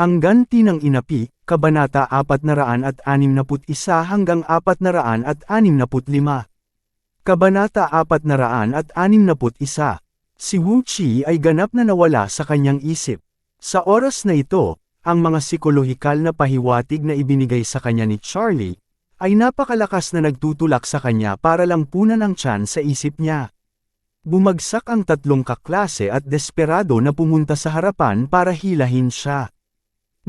Ang ganti ng inapi, Kabanata 461 hanggang 465. Kabanata 461. Si Wu Chi ay ganap na nawala sa kanyang isip. Sa oras na ito, ang mga psikolohikal na pahiwatig na ibinigay sa kanya ni Charlie, ay napakalakas na nagtutulak sa kanya para lang punan ang tiyan sa isip niya. Bumagsak ang tatlong kaklase at desperado na pumunta sa harapan para hilahin siya.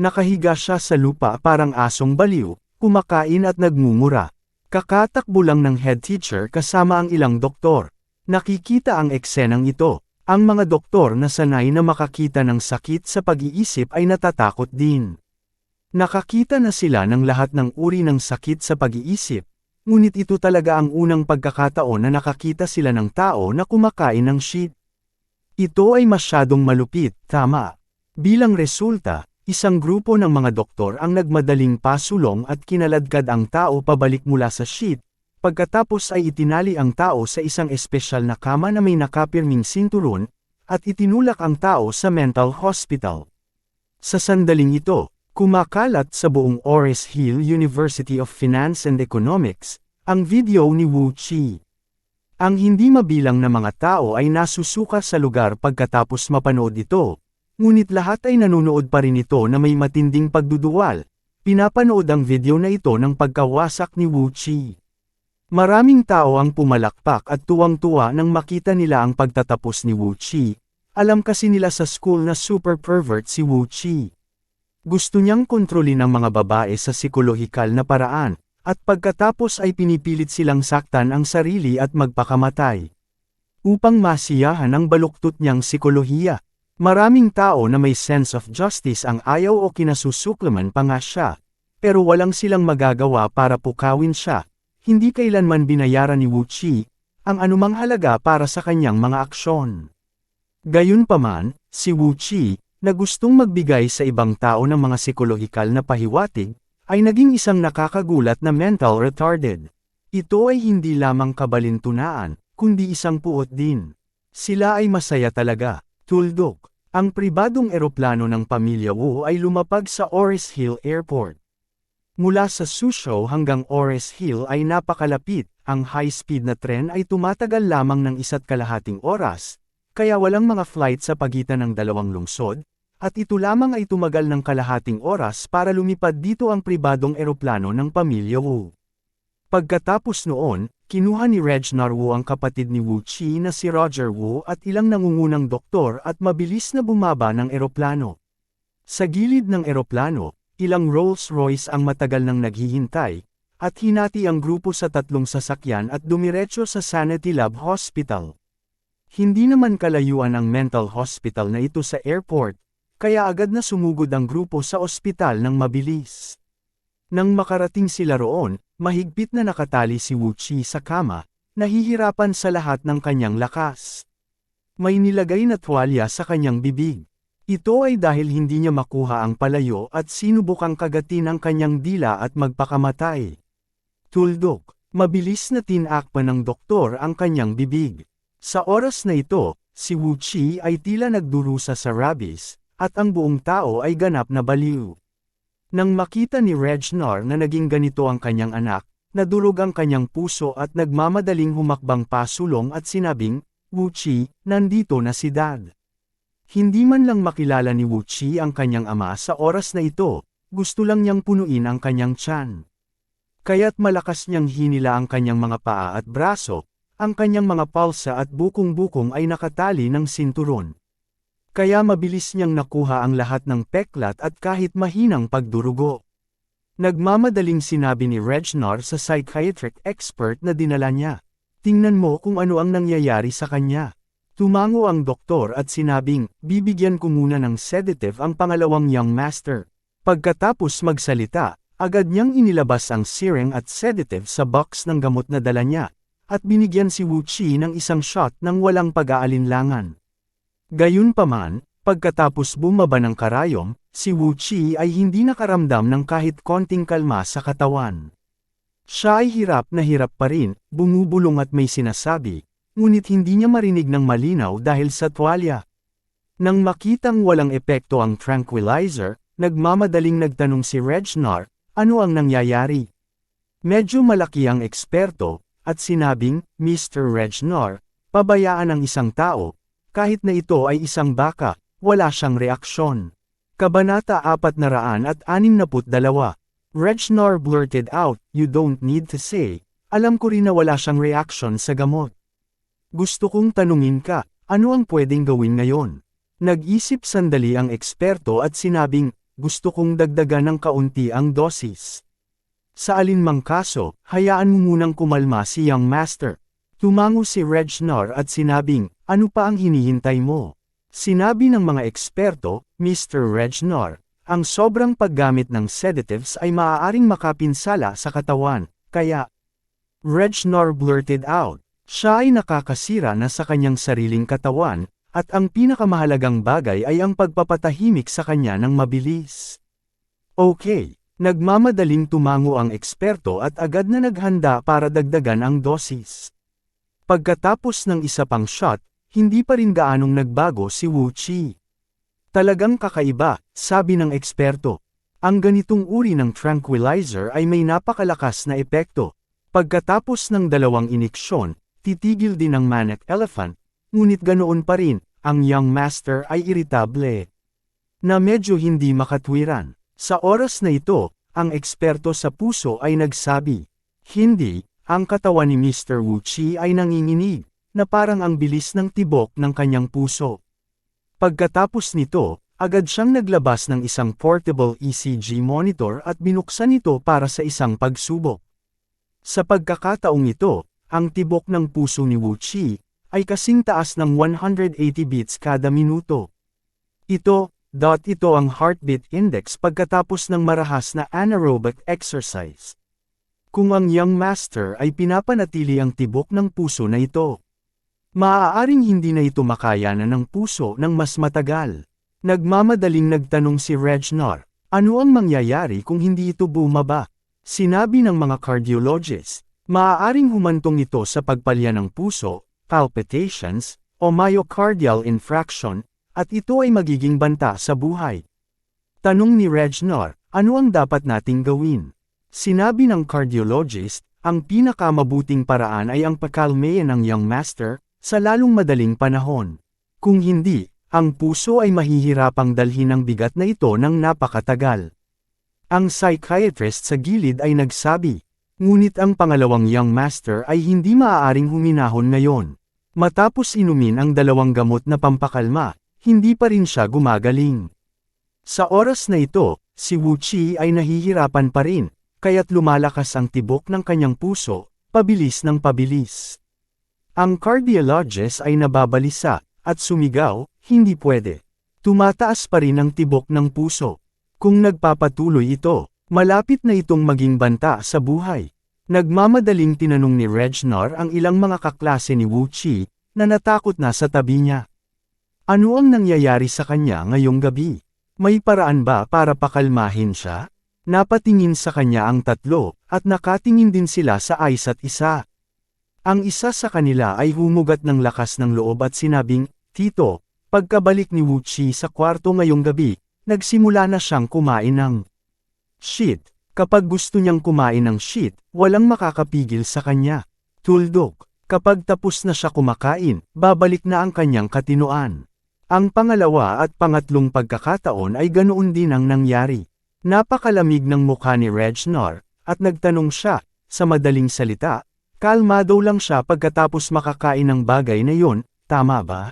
Nakahiga siya sa lupa parang asong baliw, kumakain at nagmumura. Kakatakbo lang ng head teacher kasama ang ilang doktor. Nakikita ang eksenang ito. Ang mga doktor na sanay na makakita ng sakit sa pag-iisip ay natatakot din. Nakakita na sila ng lahat ng uri ng sakit sa pag-iisip, ngunit ito talaga ang unang pagkakataon na nakakita sila ng tao na kumakain ng shit. Ito ay masyadong malupit, tama. Bilang resulta, isang grupo ng mga doktor ang nagmadaling pasulong at kinaladkad ang tao pabalik mula sa shit, pagkatapos ay itinali ang tao sa isang espesyal na kama na may nakapirming sinturon, at itinulak ang tao sa mental hospital. Sa sandaling ito, kumakalat sa buong Ores Hill University of Finance and Economics, ang video ni Wu Chi. Ang hindi mabilang na mga tao ay nasusuka sa lugar pagkatapos mapanood ito, Ngunit lahat ay nanonood pa rin ito na may matinding pagduduwal. Pinapanood ang video na ito ng pagkawasak ni Wu Chi. Maraming tao ang pumalakpak at tuwang-tuwa nang makita nila ang pagtatapos ni Wu Chi. Alam kasi nila sa school na super pervert si Wu Chi. Gusto niyang kontrolin ang mga babae sa psikolohikal na paraan, at pagkatapos ay pinipilit silang saktan ang sarili at magpakamatay. Upang masiyahan ang baluktot niyang psikolohiya. Maraming tao na may sense of justice ang ayaw o kinasusuklaman pa nga siya, pero walang silang magagawa para pukawin siya. Hindi kailanman binayaran ni Wu Chi ang anumang halaga para sa kanyang mga aksyon. Gayunpaman, si Wu Chi, na gustong magbigay sa ibang tao ng mga psikolohikal na pahiwatig, ay naging isang nakakagulat na mental retarded. Ito ay hindi lamang kabalintunaan, kundi isang puot din. Sila ay masaya talaga, tuldok. Ang pribadong eroplano ng pamilya Wu ay lumapag sa Ores Hill Airport. Mula sa Suzhou hanggang Ores Hill ay napakalapit, ang high-speed na tren ay tumatagal lamang ng isa't kalahating oras, kaya walang mga flight sa pagitan ng dalawang lungsod, at ito lamang ay tumagal ng kalahating oras para lumipad dito ang pribadong eroplano ng pamilya Wu. Pagkatapos noon, Kinuha ni Regnar Wu ang kapatid ni Wu Chi na si Roger Wu at ilang nangungunang doktor at mabilis na bumaba ng eroplano. Sa gilid ng eroplano, ilang Rolls-Royce ang matagal nang naghihintay, at hinati ang grupo sa tatlong sasakyan at dumiretso sa Sanity Lab Hospital. Hindi naman kalayuan ang mental hospital na ito sa airport, kaya agad na sumugod ang grupo sa ospital ng mabilis. Nang makarating sila roon, Mahigpit na nakatali si Wu Chi sa kama, nahihirapan sa lahat ng kanyang lakas. May nilagay na tuwalya sa kanyang bibig. Ito ay dahil hindi niya makuha ang palayo at sinubukang kagatin ang kanyang dila at magpakamatay. Tuldok, mabilis na tinakpan ng doktor ang kanyang bibig. Sa oras na ito, si Wu Chi ay tila nagdurusa sa rabies, at ang buong tao ay ganap na baliw. Nang makita ni Regnar na naging ganito ang kanyang anak, nadurog ang kanyang puso at nagmamadaling humakbang pasulong at sinabing, Wuchi, nandito na si Dad. Hindi man lang makilala ni Wuchi ang kanyang ama sa oras na ito, gusto lang niyang punuin ang kanyang tiyan. Kaya't malakas niyang hinila ang kanyang mga paa at braso, ang kanyang mga palsa at bukong-bukong ay nakatali ng sinturon. Kaya mabilis niyang nakuha ang lahat ng peklat at kahit mahinang pagdurugo. Nagmamadaling sinabi ni Regnar sa psychiatric expert na dinala niya. Tingnan mo kung ano ang nangyayari sa kanya. Tumango ang doktor at sinabing, bibigyan ko muna ng sedative ang pangalawang young master. Pagkatapos magsalita, agad niyang inilabas ang syringe at sedative sa box ng gamot na dala niya, at binigyan si Wu Chi ng isang shot ng walang pag-aalinlangan. Gayunpaman, pagkatapos bumaba ng karayom, si Wu Chi ay hindi nakaramdam ng kahit konting kalma sa katawan. Siya ay hirap na hirap pa rin, bumubulong at may sinasabi, ngunit hindi niya marinig ng malinaw dahil sa tuwalya. Nang makitang walang epekto ang tranquilizer, nagmamadaling nagtanong si Regnar, ano ang nangyayari? Medyo malaki ang eksperto, at sinabing, Mr. Regnar, pabayaan ang isang tao, kahit na ito ay isang baka, wala siyang reaksyon. Kabanata 462 Regnar blurted out, you don't need to say, alam ko rin na wala siyang reaction sa gamot. Gusto kong tanungin ka, ano ang pwedeng gawin ngayon? Nag-isip sandali ang eksperto at sinabing, gusto kong dagdagan ng kaunti ang dosis. Sa alinmang kaso, hayaan mo munang kumalma si Young Master. Tumango si Regnar at sinabing, ano pa ang hinihintay mo? Sinabi ng mga eksperto, Mr. Regnar, ang sobrang paggamit ng sedatives ay maaaring makapinsala sa katawan, kaya Regnar blurted out, siya ay nakakasira na sa kanyang sariling katawan, at ang pinakamahalagang bagay ay ang pagpapatahimik sa kanya ng mabilis. Okay, nagmamadaling tumango ang eksperto at agad na naghanda para dagdagan ang dosis. Pagkatapos ng isa pang shot, hindi pa rin gaanong nagbago si Wu Chi. Talagang kakaiba, sabi ng eksperto. Ang ganitong uri ng tranquilizer ay may napakalakas na epekto. Pagkatapos ng dalawang iniksyon, titigil din ang manic elephant, ngunit ganoon pa rin, ang young master ay iritable. Na medyo hindi makatwiran. Sa oras na ito, ang eksperto sa puso ay nagsabi, Hindi, ang katawan ni Mr. Wu Chi ay nanginginig, na parang ang bilis ng tibok ng kanyang puso. Pagkatapos nito, agad siyang naglabas ng isang portable ECG monitor at binuksan ito para sa isang pagsubok. Sa pagkakataong ito, ang tibok ng puso ni Wu Chi ay kasing taas ng 180 beats kada minuto. Ito, dot ito ang heartbeat index pagkatapos ng marahas na anaerobic exercise. Kung ang young master ay pinapanatili ang tibok ng puso na ito, Maaaring hindi na ito makayanan ng puso ng mas matagal. Nagmamadaling nagtanong si Regnar, ano ang mangyayari kung hindi ito bumaba? Sinabi ng mga cardiologists, maaaring humantong ito sa pagpalya ng puso, palpitations, o myocardial infraction, at ito ay magiging banta sa buhay. Tanong ni Regnar, ano ang dapat nating gawin? Sinabi ng cardiologist, ang pinakamabuting paraan ay ang pakalmeyan ng young master, sa lalong madaling panahon. Kung hindi, ang puso ay mahihirapang dalhin ang bigat na ito ng napakatagal. Ang psychiatrist sa gilid ay nagsabi, ngunit ang pangalawang young master ay hindi maaaring huminahon ngayon. Matapos inumin ang dalawang gamot na pampakalma, hindi pa rin siya gumagaling. Sa oras na ito, si Wu Chi ay nahihirapan pa rin, kaya't lumalakas ang tibok ng kanyang puso, pabilis ng pabilis. Ang cardiologist ay nababalisa, at sumigaw, hindi pwede. Tumataas pa rin ang tibok ng puso. Kung nagpapatuloy ito, malapit na itong maging banta sa buhay. Nagmamadaling tinanong ni Regnar ang ilang mga kaklase ni Wu Chi, na natakot na sa tabi niya. Ano ang nangyayari sa kanya ngayong gabi? May paraan ba para pakalmahin siya? Napatingin sa kanya ang tatlo, at nakatingin din sila sa isa't isa. Ang isa sa kanila ay humugat ng lakas ng loob at sinabing, Tito, pagkabalik ni Wu Chi sa kwarto ngayong gabi, nagsimula na siyang kumain ng shit. Kapag gusto niyang kumain ng shit, walang makakapigil sa kanya. Tuldok, kapag tapos na siya kumakain, babalik na ang kanyang katinoan. Ang pangalawa at pangatlong pagkakataon ay ganoon din ang nangyari. Napakalamig ng mukha ni Regnar, at nagtanong siya, sa madaling salita, Kalmado lang siya pagkatapos makakain ng bagay na yon, tama ba?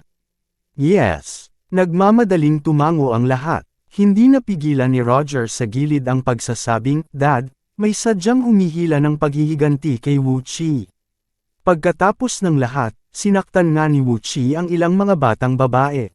Yes. Nagmamadaling tumango ang lahat. Hindi napigilan ni Roger sa gilid ang pagsasabing, Dad, may sadyang humihila ng paghihiganti kay Wu Chi. Pagkatapos ng lahat, sinaktan nga ni Wu Chi ang ilang mga batang babae.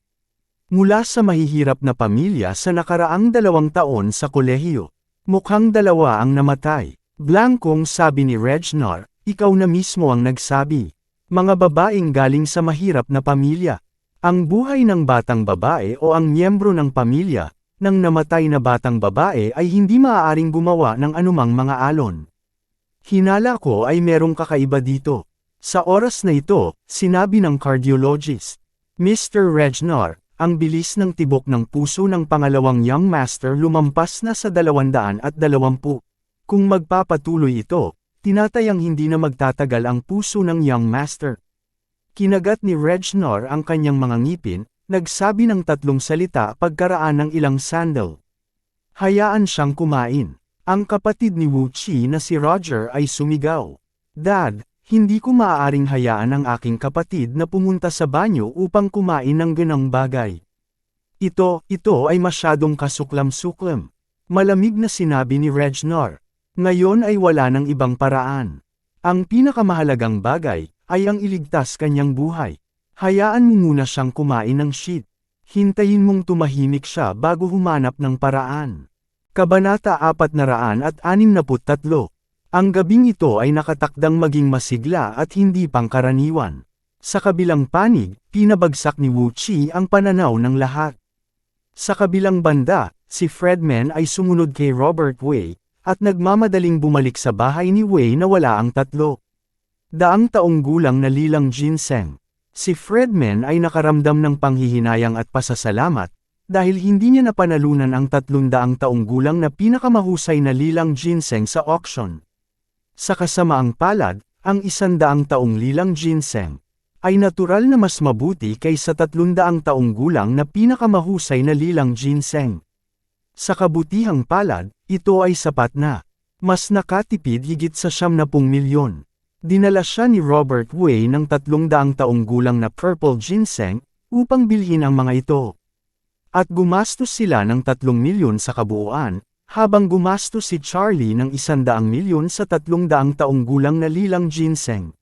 Mula sa mahihirap na pamilya sa nakaraang dalawang taon sa kolehiyo, mukhang dalawa ang namatay. Blankong sabi ni Regnar, ikaw na mismo ang nagsabi. Mga babaeng galing sa mahirap na pamilya. Ang buhay ng batang babae o ang miyembro ng pamilya, ng namatay na batang babae ay hindi maaaring gumawa ng anumang mga alon. Hinala ko ay merong kakaiba dito. Sa oras na ito, sinabi ng cardiologist, Mr. Regnar, ang bilis ng tibok ng puso ng pangalawang young master lumampas na sa 220. Kung magpapatuloy ito, tinatayang hindi na magtatagal ang puso ng young master. Kinagat ni Regnar ang kanyang mga ngipin, nagsabi ng tatlong salita pagkaraan ng ilang sandal. Hayaan siyang kumain. Ang kapatid ni Wu Chi na si Roger ay sumigaw. Dad, hindi ko maaaring hayaan ang aking kapatid na pumunta sa banyo upang kumain ng ganang bagay. Ito, ito ay masyadong kasuklam-suklam. Malamig na sinabi ni Regnar. Ngayon ay wala ng ibang paraan. Ang pinakamahalagang bagay, ay ang iligtas kanyang buhay. Hayaan mo muna siyang kumain ng shit. Hintayin mong tumahimik siya bago humanap ng paraan. Kabanata 463 Ang gabing ito ay nakatakdang maging masigla at hindi pangkaraniwan. Sa kabilang panig, pinabagsak ni Wu Chi ang pananaw ng lahat. Sa kabilang banda, si Fredman ay sumunod kay Robert Wei, at nagmamadaling bumalik sa bahay ni Wei na wala ang tatlo. Daang taong gulang na lilang ginseng. Si Fredman ay nakaramdam ng panghihinayang at pasasalamat, dahil hindi niya napanalunan ang 300 taong gulang na pinakamahusay na lilang ginseng sa auction. Sa kasamaang palad, ang isandaang taong lilang ginseng ay natural na mas mabuti kaysa 300 taong gulang na pinakamahusay na lilang ginseng. Sa kabutihang palad, ito ay sapat na. Mas nakatipid higit sa siyam na pung milyon. Dinala siya ni Robert Way ng 300 taong gulang na purple ginseng, upang bilhin ang mga ito. At gumastos sila ng 3 milyon sa kabuuan, habang gumastos si Charlie ng 100 milyon sa 300 taong gulang na lilang ginseng.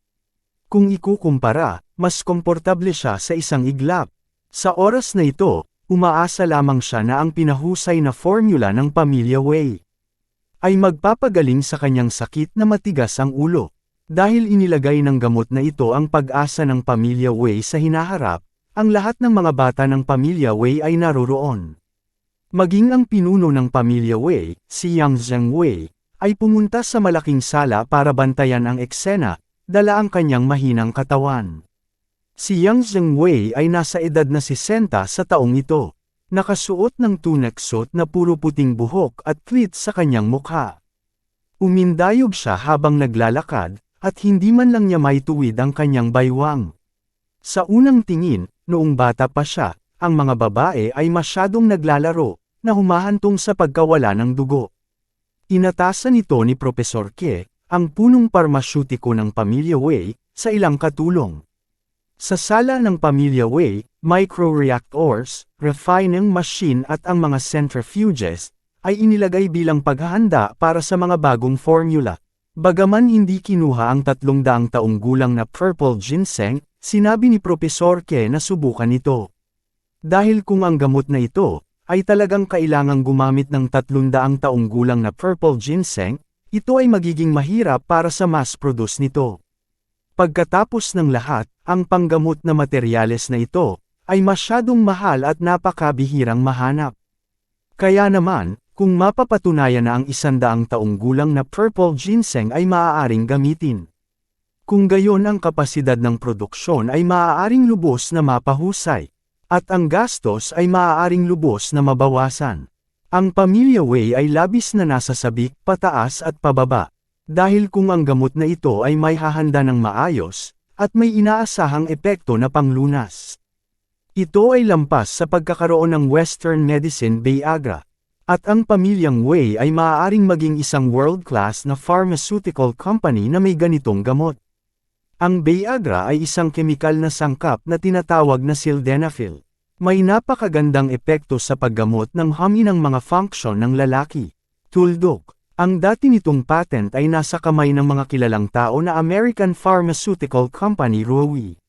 Kung ikukumpara, mas komportable siya sa isang iglap. Sa oras na ito, umaasa lamang siya na ang pinahusay na formula ng pamilya Wei ay magpapagaling sa kanyang sakit na matigas ang ulo. Dahil inilagay ng gamot na ito ang pag-asa ng pamilya Wei sa hinaharap, ang lahat ng mga bata ng pamilya Wei ay naroroon. Maging ang pinuno ng pamilya Wei, si Yang Zheng Wei, ay pumunta sa malaking sala para bantayan ang eksena, dala ang kanyang mahinang katawan. Si Yang Zhengwei ay nasa edad na 60 sa taong ito. Nakasuot ng tunek suit na puro puting buhok at cleat sa kanyang mukha. Umindayog siya habang naglalakad, at hindi man lang niya maituwid ang kanyang baywang. Sa unang tingin, noong bata pa siya, ang mga babae ay masyadong naglalaro, na humahantong sa pagkawala ng dugo. Inatasan ito ni Profesor Ke, ang punong parmasyutiko ng pamilya Wei, sa ilang katulong. Sa sala ng pamilya Wei, microreactors, refining machine at ang mga centrifuges, ay inilagay bilang paghahanda para sa mga bagong formula. Bagaman hindi kinuha ang 300 taong gulang na purple ginseng, sinabi ni Profesor Ke na subukan ito. Dahil kung ang gamot na ito, ay talagang kailangang gumamit ng 300 taong gulang na purple ginseng, ito ay magiging mahirap para sa mass produce nito. Pagkatapos ng lahat, ang panggamot na materyales na ito, ay masyadong mahal at napakabihirang mahanap. Kaya naman, kung mapapatunayan na ang isandaang taong gulang na purple ginseng ay maaaring gamitin. Kung gayon ang kapasidad ng produksyon ay maaaring lubos na mapahusay, at ang gastos ay maaaring lubos na mabawasan. Ang pamilya Wei ay labis na nasa sabik, pataas at pababa. Dahil kung ang gamot na ito ay may hahanda ng maayos, at may inaasahang epekto na panglunas. Ito ay lampas sa pagkakaroon ng Western Medicine Viagra. At ang pamilyang Wei ay maaaring maging isang world-class na pharmaceutical company na may ganitong gamot. Ang Viagra ay isang kemikal na sangkap na tinatawag na sildenafil. May napakagandang epekto sa paggamot ng humi ng mga function ng lalaki. Tuldok, Ang dati nitong patent ay nasa kamay ng mga kilalang tao na American Pharmaceutical Company Rowi.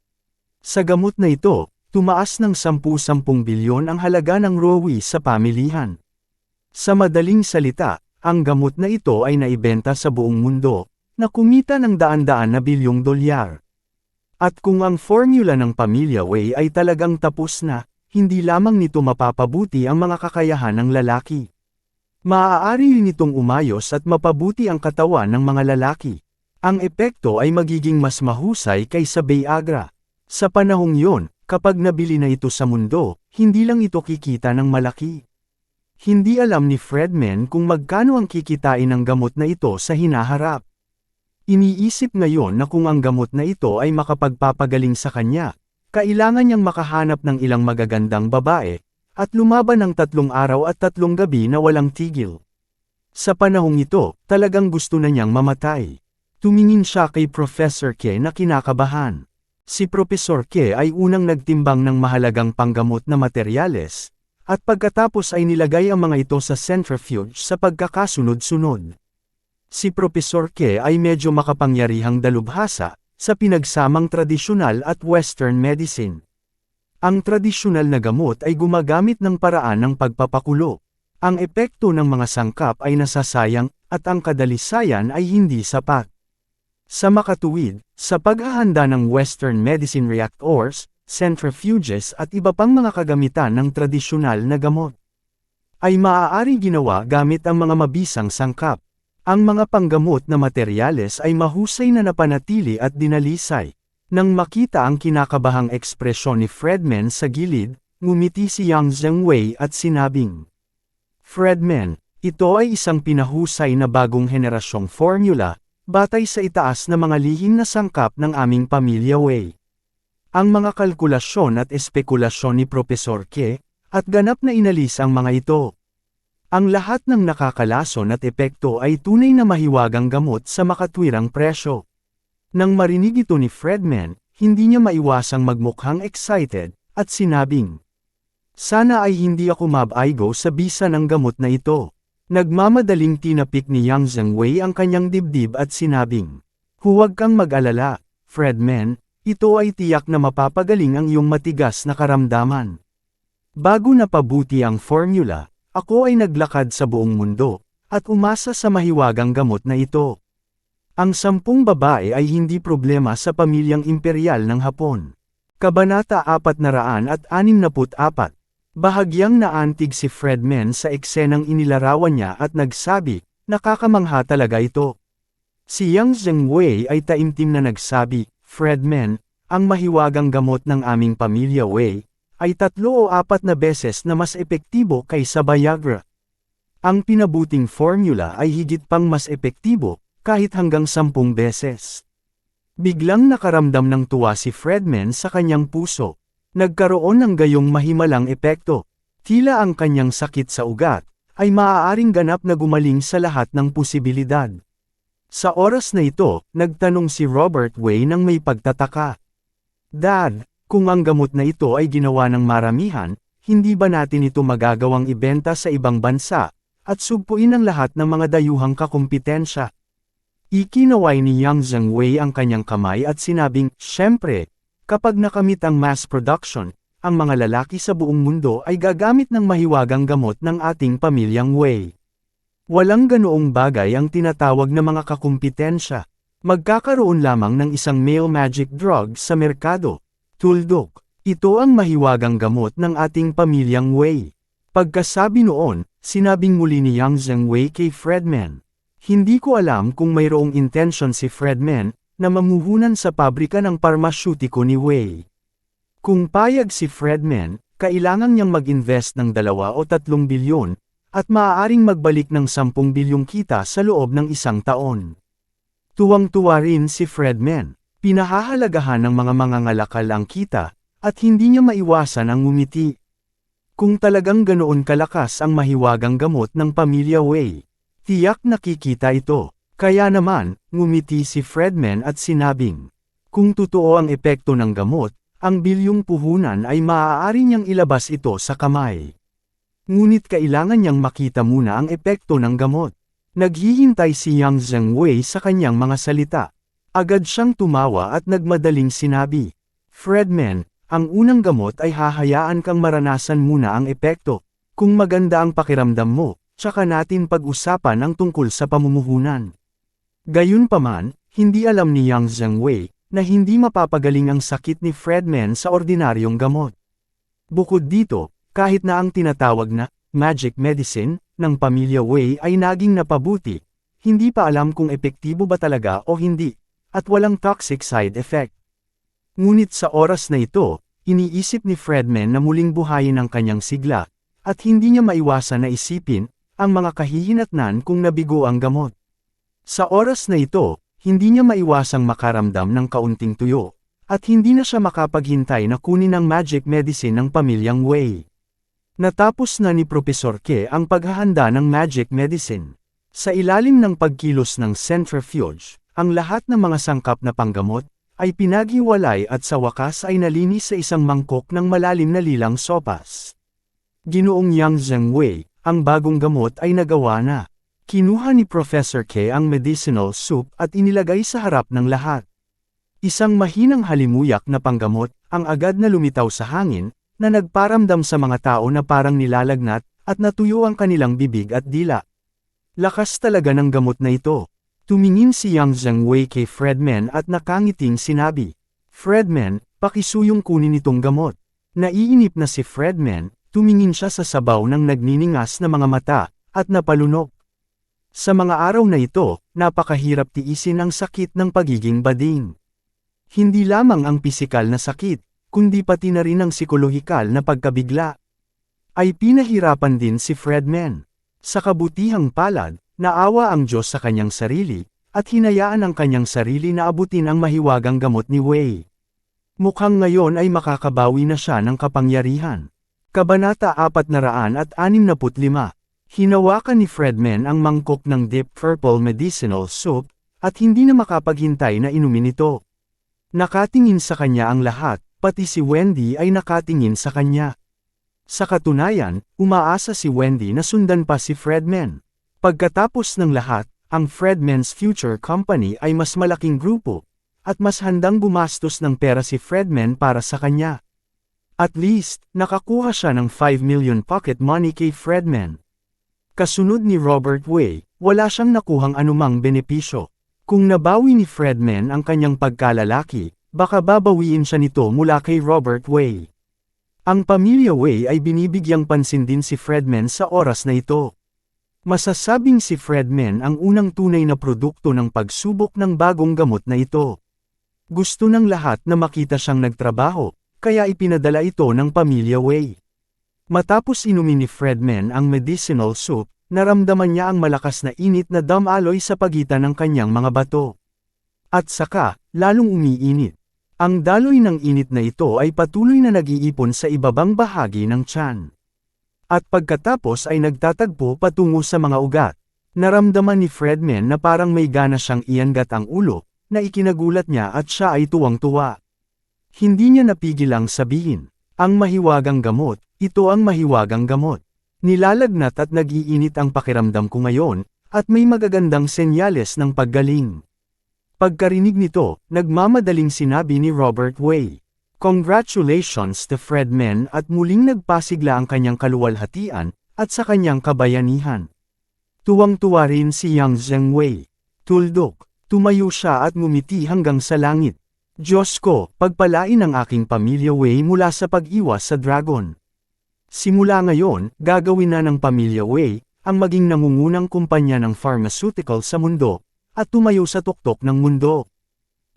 Sa gamot na ito, tumaas ng 10-10 bilyon ang halaga ng Rowi sa pamilihan. Sa madaling salita, ang gamot na ito ay naibenta sa buong mundo, na kumita ng daan-daan na bilyong dolyar. At kung ang formula ng Pamilya Way ay talagang tapos na, hindi lamang nito mapapabuti ang mga kakayahan ng lalaki. Maaari rin itong umayos at mapabuti ang katawan ng mga lalaki. Ang epekto ay magiging mas mahusay kaysa Viagra. Sa panahong yon, kapag nabili na ito sa mundo, hindi lang ito kikita ng malaki. Hindi alam ni Fredman kung magkano ang kikitain ng gamot na ito sa hinaharap. Iniisip ngayon na kung ang gamot na ito ay makapagpapagaling sa kanya, kailangan niyang makahanap ng ilang magagandang babae, at lumaban ng tatlong araw at tatlong gabi na walang tigil. Sa panahong ito, talagang gusto na niyang mamatay. Tumingin siya kay Professor K na kinakabahan. Si Professor K ay unang nagtimbang ng mahalagang panggamot na materyales, at pagkatapos ay nilagay ang mga ito sa centrifuge sa pagkakasunod-sunod. Si Professor Ke ay medyo makapangyarihang dalubhasa, sa pinagsamang tradisyonal at western medicine. Ang tradisyonal na gamot ay gumagamit ng paraan ng pagpapakulo. Ang epekto ng mga sangkap ay nasasayang, at ang kadalisayan ay hindi sapat. Sa makatuwid, sa paghahanda ng western medicine reactors, centrifuges at iba pang mga kagamitan ng tradisyonal na gamot, ay maaari ginawa gamit ang mga mabisang sangkap. Ang mga panggamot na materyales ay mahusay na napanatili at dinalisay. Nang makita ang kinakabahang ekspresyon ni Fredman sa gilid, ngumiti si Yang Zhengwei at sinabing, Fredman, ito ay isang pinahusay na bagong henerasyong formula, batay sa itaas na mga lihim na sangkap ng aming pamilya Wei. Ang mga kalkulasyon at espekulasyon ni Profesor Ke, at ganap na inalis ang mga ito. Ang lahat ng nakakalason at epekto ay tunay na mahiwagang gamot sa makatwirang presyo. Nang marinig ito ni Fredman, hindi niya maiwasang magmukhang excited, at sinabing, Sana ay hindi ako mabaigo sa bisa ng gamot na ito. Nagmamadaling tinapik ni Yang Zhengwei ang kanyang dibdib at sinabing, Huwag kang mag-alala, Fredman, ito ay tiyak na mapapagaling ang iyong matigas na karamdaman. Bago napabuti ang formula, ako ay naglakad sa buong mundo, at umasa sa mahiwagang gamot na ito. Ang sampung babae ay hindi problema sa pamilyang imperial ng Hapon. Kabanata 464, Bahagyang naantig si Fredman sa eksenang inilarawan niya at nagsabi, nakakamangha talaga ito. Si Yang Zhengwei ay taimtim na nagsabi, Fredman, ang mahiwagang gamot ng aming pamilya Wei, ay tatlo o apat na beses na mas epektibo kaysa Viagra. Ang pinabuting formula ay higit pang mas epektibo, kahit hanggang sampung beses. Biglang nakaramdam ng tuwa si Fredman sa kanyang puso. Nagkaroon ng gayong mahimalang epekto. Tila ang kanyang sakit sa ugat, ay maaaring ganap na gumaling sa lahat ng posibilidad. Sa oras na ito, nagtanong si Robert Way ng may pagtataka. Dad, kung ang gamot na ito ay ginawa ng maramihan, hindi ba natin ito magagawang ibenta sa ibang bansa, at sugpuin ang lahat ng mga dayuhang kakumpetensya? Ikinaway ni Yang Zhengwei ang kanyang kamay at sinabing, Siyempre, kapag nakamit ang mass production, ang mga lalaki sa buong mundo ay gagamit ng mahiwagang gamot ng ating pamilyang Wei. Walang ganoong bagay ang tinatawag na mga kakumpetensya. Magkakaroon lamang ng isang male magic drug sa merkado, Tuldok. Ito ang mahiwagang gamot ng ating pamilyang Wei. Pagkasabi noon, sinabing muli ni Yang Zhengwei kay Fredman. Hindi ko alam kung mayroong intention si Fredman, na mamuhunan sa pabrika ng parmasyutiko ni Wei. Kung payag si Fredman, kailangan niyang mag-invest ng dalawa o tatlong bilyon, at maaaring magbalik ng sampung bilyong kita sa loob ng isang taon. Tuwang-tuwa rin si Fredman. Pinahahalagahan ng mga mangangalakal ang kita, at hindi niya maiwasan ang ngumiti. Kung talagang ganoon kalakas ang mahiwagang gamot ng pamilya Wei, tiyak nakikita ito. Kaya naman, ngumiti si Fredman at sinabing, kung totoo ang epekto ng gamot, ang bilyong puhunan ay maaari niyang ilabas ito sa kamay. Ngunit kailangan niyang makita muna ang epekto ng gamot. Naghihintay si Yang Zhengwei sa kanyang mga salita. Agad siyang tumawa at nagmadaling sinabi. Fredman, ang unang gamot ay hahayaan kang maranasan muna ang epekto. Kung maganda ang pakiramdam mo, tsaka natin pag-usapan ang tungkol sa pamumuhunan. Gayunpaman, hindi alam ni Yang Zhengwei na hindi mapapagaling ang sakit ni Fredman sa ordinaryong gamot. Bukod dito, kahit na ang tinatawag na magic medicine ng pamilya Wei ay naging napabuti, hindi pa alam kung epektibo ba talaga o hindi, at walang toxic side effect. Ngunit sa oras na ito, iniisip ni Fredman na muling buhayin ang kanyang sigla, at hindi niya maiwasan na isipin, ang mga kahihinatnan kung nabigo ang gamot. Sa oras na ito, hindi niya maiwasang makaramdam ng kaunting tuyo, at hindi na siya makapaghintay na kunin ang magic medicine ng pamilyang Wei. Natapos na ni Profesor Ke ang paghahanda ng magic medicine. Sa ilalim ng pagkilos ng centrifuge, ang lahat ng mga sangkap na panggamot, ay pinaghiwalay at sa wakas ay nalinis sa isang mangkok ng malalim na lilang sopas. Ginoong Yang Zhengwei, ang bagong gamot ay nagawa na. Kinuha ni Professor K ang medicinal soup at inilagay sa harap ng lahat. Isang mahinang halimuyak na panggamot, ang agad na lumitaw sa hangin, na nagparamdam sa mga tao na parang nilalagnat, at natuyo ang kanilang bibig at dila. Lakas talaga ng gamot na ito. Tumingin si Yang Zhengwei kay Fredman at nakangiting sinabi, Fredman, pakisuyong kunin itong gamot. Naiinip na si Fredman, tumingin siya sa sabaw ng nagniningas na mga mata, at napalunok. Sa mga araw na ito, napakahirap tiisin ang sakit ng pagiging bading. Hindi lamang ang pisikal na sakit, kundi pati na rin ang psikolohikal na pagkabigla. Ay pinahirapan din si Fredman. Sa kabutihang palad, naawa ang Diyos sa kanyang sarili, at hinayaan ang kanyang sarili na abutin ang mahiwagang gamot ni Wei. Mukhang ngayon ay makakabawi na siya ng kapangyarihan. Kabanata 465 Hinawakan ni Fredman ang mangkok ng deep purple medicinal soup, at hindi na makapaghintay na inumin ito. Nakatingin sa kanya ang lahat, pati si Wendy ay nakatingin sa kanya. Sa katunayan, umaasa si Wendy na sundan pa si Fredman. Pagkatapos ng lahat, ang Fredman's Future Company ay mas malaking grupo, at mas handang gumastos ng pera si Fredman para sa kanya. At least, nakakuha siya ng 5 million pocket money kay Fredman. Kasunod ni Robert Way, wala siyang nakuhang anumang benepisyo. Kung nabawi ni Fredman ang kanyang pagkalalaki, Baka babawiin siya nito mula kay Robert Way. Ang pamilya Way ay binibigyang pansin din si Fredman sa oras na ito. Masasabing si Fredman ang unang tunay na produkto ng pagsubok ng bagong gamot na ito. Gusto ng lahat na makita siyang nagtrabaho, kaya ipinadala ito ng pamilya Way. Matapos inumin ni Fredman ang medicinal soup, naramdaman niya ang malakas na init na damaloy sa pagitan ng kanyang mga bato. At saka, lalong umiinit. Ang daloy ng init na ito ay patuloy na nag-iipon sa ibabang bahagi ng tiyan. At pagkatapos ay nagtatagpo patungo sa mga ugat. Naramdaman ni Fredman na parang may gana siyang iangat ang ulo, na ikinagulat niya at siya ay tuwang-tuwa. Hindi niya napigilang sabihin, ang mahiwagang gamot, ito ang mahiwagang gamot. Nilalagnat at nag-iinit ang pakiramdam ko ngayon, at may magagandang senyales ng paggaling. Pagkarinig nito, nagmamadaling sinabi ni Robert Way. Congratulations to Fredman at muling nagpasigla ang kanyang kaluwalhatian, at sa kanyang kabayanihan. Tuwang-tuwa rin si Yang Zhengwei. Tuldok, tumayo siya at ngumiti hanggang sa langit. Diyos ko, pagpalain ang aking pamilya Wei mula sa pag-iwas sa dragon. Simula ngayon, gagawin na ng pamilya Wei, ang maging nangungunang kumpanya ng pharmaceutical sa mundo, at tumayo sa tuktok ng mundo.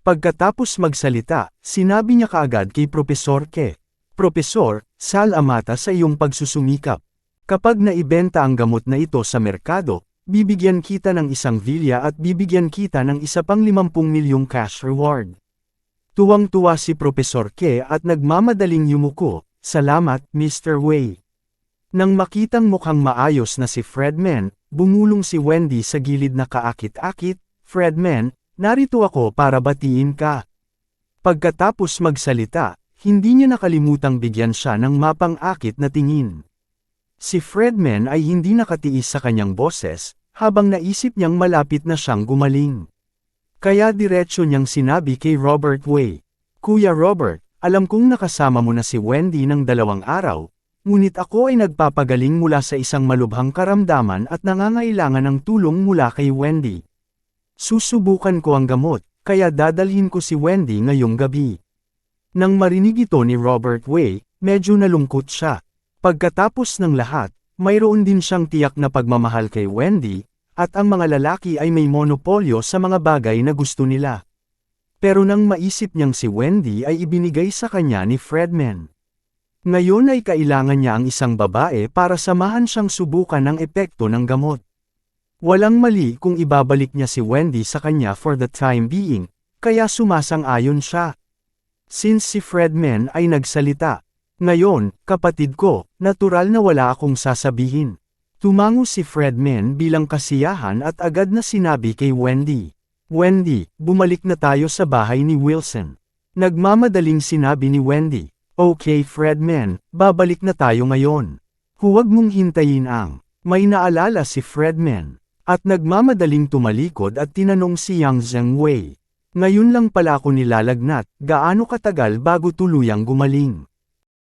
Pagkatapos magsalita, sinabi niya kaagad kay Profesor Ke, Profesor, salamata sa iyong pagsusumikap. Kapag naibenta ang gamot na ito sa merkado, bibigyan kita ng isang vilya at bibigyan kita ng isa pang 50 milyong cash reward. Tuwang-tuwa si Profesor Ke at nagmamadaling yumuko, Salamat, Mr. Wei. Nang makitang mukhang maayos na si Fredman, bumulong si Wendy sa gilid na kaakit-akit, Fredman, narito ako para batiin ka. Pagkatapos magsalita, hindi niya nakalimutang bigyan siya ng mapang-akit na tingin. Si Fredman ay hindi nakatiis sa kanyang boses, habang naisip niyang malapit na siyang gumaling. Kaya diretsyo niyang sinabi kay Robert Way, Kuya Robert, alam kong nakasama mo na si Wendy ng dalawang araw, ngunit ako ay nagpapagaling mula sa isang malubhang karamdaman at nangangailangan ng tulong mula kay Wendy. Susubukan ko ang gamot, kaya dadalhin ko si Wendy ngayong gabi. Nang marinig ito ni Robert Way, medyo nalungkot siya. Pagkatapos ng lahat, mayroon din siyang tiyak na pagmamahal kay Wendy, at ang mga lalaki ay may monopolyo sa mga bagay na gusto nila. Pero nang maisip niyang si Wendy ay ibinigay sa kanya ni Fredman. Ngayon ay kailangan niya ang isang babae para samahan siyang subukan ng epekto ng gamot. Walang mali kung ibabalik niya si Wendy sa kanya for the time being, kaya sumasang-ayon siya. Since si Fredman ay nagsalita, ngayon, kapatid ko, natural na wala akong sasabihin. Tumango si Fredman bilang kasiyahan at agad na sinabi kay Wendy. Wendy, bumalik na tayo sa bahay ni Wilson. Nagmamadaling sinabi ni Wendy. Okay Fredman, babalik na tayo ngayon. Huwag mong hintayin ang, may naalala si Fredman. At nagmamadaling tumalikod at tinanong si Yang Zhengwei. Ngayon lang pala ako nilalagnat, gaano katagal bago tuluyang gumaling.